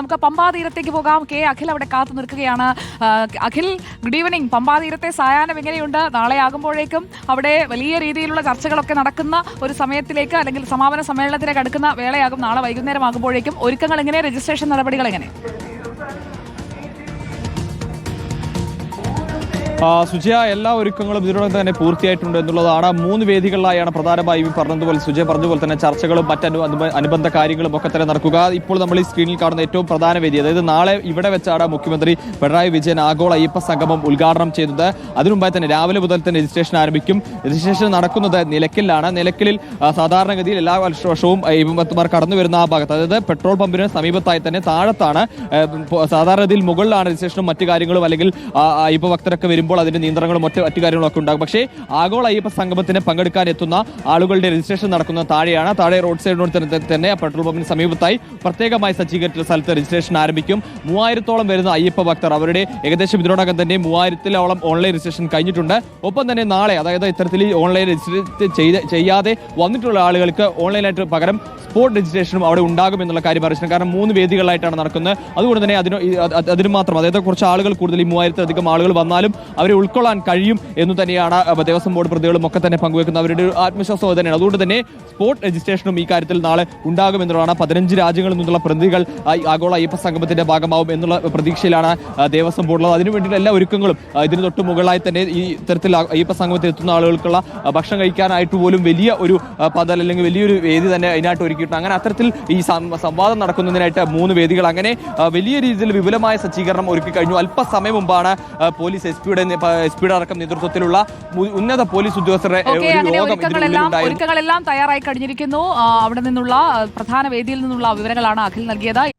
നമുക്ക് പമ്പാതീരത്തേക്ക് പോകാം. കെ അഖിൽ അവിടെ കാത്തു നിൽക്കുകയാണ്. അഖിൽ ഗുഡ് ഈവനിങ് പമ്പാതീരത്തെ സായാഹ്നം എങ്ങനെയുണ്ട്? നാളെ ആകുമ്പോഴേക്കും അവിടെ വലിയ രീതിയിലുള്ള ചർച്ചകളൊക്കെ നടക്കുന്ന ഒരു സമയത്തിലേക്ക് അല്ലെങ്കിൽ സമാപന സമ്മേളനത്തിലേക്ക് അടുക്കുന്ന വേളയാകും. നാളെ വൈകുന്നേരം ആകുമ്പോഴേക്കും ഒരുക്കങ്ങൾ എങ്ങനെ? രജിസ്ട്രേഷൻ നടപടികൾ എങ്ങനെ? സുജയ എല്ലാ ഒരുക്കങ്ങളും ഇതിനോടകം തന്നെ പൂർത്തിയായിട്ടുണ്ട് എന്നുള്ളതാണ്. മൂന്ന് വേദികളിലായാണ് പ്രധാനമായും പറഞ്ഞതുപോലെ സുജയ പറഞ്ഞതുപോലെ തന്നെ ചർച്ചകളും മറ്റ് അനുബന്ധ കാര്യങ്ങളും ഒക്കെ തന്നെ നടക്കുക. ഇപ്പോൾ നമ്മൾ ഈ സ്ക്രീനിൽ കാണുന്ന ഏറ്റവും പ്രധാന വേദി അതായത് നാളെ ഇവിടെ വെച്ചാണ് മുഖ്യമന്ത്രി പിണറായി വിജയൻ ആഗോള അയ്യപ്പ സംഗമം ഉദ്ഘാടനം ചെയ്തത്. അതിനുമുമ്പായി തന്നെ രാവിലെ മുതൽ തന്നെ രജിസ്ട്രേഷൻ ആരംഭിക്കും. രജിസ്ട്രേഷൻ നടക്കുന്നത് നിലയ്ക്കലിലാണ്. നിലയ്ക്കലിൽ ആ, സാധാരണഗതിയിൽ എല്ലാ വർഷ- വർഷവും അയ്യപ്പന്മാർ കടന്നു വരുന്ന ആ ഭാഗത്ത് അതായത് പെട്രോൾ പമ്പിന് സമീപത്തായി തന്നെ താഴത്താണ് സാധാരണഗതിയിൽ മുകളിലാണ് രജിസ്ട്രേഷനും മറ്റു കാര്യങ്ങളും അല്ലെങ്കിൽ അയ്യപ്പ ഭക്തരൊക്കെ വരുമ്പോൾ അതിന്റെ നിയന്ത്രണങ്ങളും മറ്റു മറ്റു കാര്യങ്ങളൊക്കെ ഉണ്ടാകും. പക്ഷേ ആഗോള അയ്യപ്പ സംഗമത്തിന് പങ്കെടുക്കാൻ എത്തുന്ന ആളുകളുടെ രജിസ്ട്രേഷൻ നടക്കുന്ന താഴെയാണ്. താഴെ റോഡ് സൈഡിനോട് തന്നെ പെട്രോൾ പമ്പിന് സമീപത്തായി പ്രത്യേകമായി സജ്ജീകരിച്ച സ്ഥലത്ത് രജിസ്ട്രേഷൻ ആരംഭിക്കും. മൂവായിരത്തോളം വരുന്ന അയ്യപ്പ ഭക്തർ അവരുടെ ഏകദേശം ഇതിനോടകം തന്നെ മൂവായിരത്തിലോളം ഓൺലൈൻ രജിസ്ട്രേഷൻ കഴിഞ്ഞിട്ടുണ്ട്. ഒപ്പം തന്നെ നാളെ അതായത് ഇത്തരത്തിൽ ഓൺലൈൻ രജിസ്റ്റർ ചെയ്ത് ചെയ്യാതെ വന്നിട്ടുള്ള ആളുകൾക്ക് ഓൺലൈനായിട്ട് പകരം സ്പോട്ട് രജിസ്ട്രേഷനും അവിടെ ഉണ്ടാകും എന്നുള്ള കാര്യം അറിയിച്ചു കാരണം മൂന്ന് വേദികളായിട്ടാണ് നടക്കുന്നത്. അതുകൊണ്ട് തന്നെ അതിന് അതിന് മാത്രം അതായത് കുറച്ച് ആളുകൾ കൂടുതൽ ഈ മൂവായിരത്തിലധികം ആളുകൾ വന്നാലും അവരെ ഉൾക്കൊള്ളാൻ കഴിയും എന്ന് തന്നെയാണ് ദേവസ്വം ബോർഡ് പ്രതികളും ഒക്കെ തന്നെ പങ്കുവെക്കുന്ന അവരുടെ ആത്മവിശ്വാസം തന്നെയാണ്. അതുകൊണ്ട് തന്നെ സ്പോട്ട് രജിസ്ട്രേഷനും ഈ കാര്യത്തിൽ നാളെ ഉണ്ടാകും എന്നുള്ളതാണ്. പതിനഞ്ച് രാജ്യങ്ങളിൽ നിന്നുള്ള പ്രതികൾ ആഗോള അയ്യപ്പ സംഗമത്തിന്റെ ഭാഗമാവും എന്നുള്ള പ്രതീക്ഷയിലാണ് ദേവസ്വം ബോർഡുള്ളത് അതിനു വേണ്ടിയുള്ള എല്ലാ ഒരുക്കങ്ങളും ഇതിന് തൊട്ട് മുകളിലായി തന്നെ ഈ ഇത്തരത്തിൽ അയ്യപ്പ സംഗമത്തിൽ എത്തുന്ന ആളുകൾക്കുള്ള ഭക്ഷണം കഴിക്കാനായിട്ട് പോലും വലിയ ഒരു പദൽ അല്ലെങ്കിൽ വലിയൊരു വേദി തന്നെ അതിനായിട്ട് ഒരുക്കിയിട്ടുണ്ട്. അങ്ങനെ അത്തരത്തിൽ ഈ സംവാദം നടക്കുന്നതിനായിട്ട് മൂന്ന് വേദികൾ. അങ്ങനെ വലിയ രീതിയിൽ വിപുലമായ സജ്ജീകരണം ഒരുക്കി കഴിഞ്ഞു അല്പസമയം മുമ്പാണ് പോലീസ് എസ് പിയുടെ എസ് പിയുടെ അടക്കം നേതൃത്വത്തിലുള്ള ഉന്നത പോലീസ് ഉദ്യോഗസ്ഥരുടെ ഒരുക്കങ്ങളെല്ലാം തയ്യാറായി കഴിഞ്ഞിരിക്കുന്നു. അവിടെ നിന്നുള്ള പ്രധാന വേദിയിൽ നിന്നുള്ള വിവരങ്ങളാണ് അഖിൽ നൽകിയത്.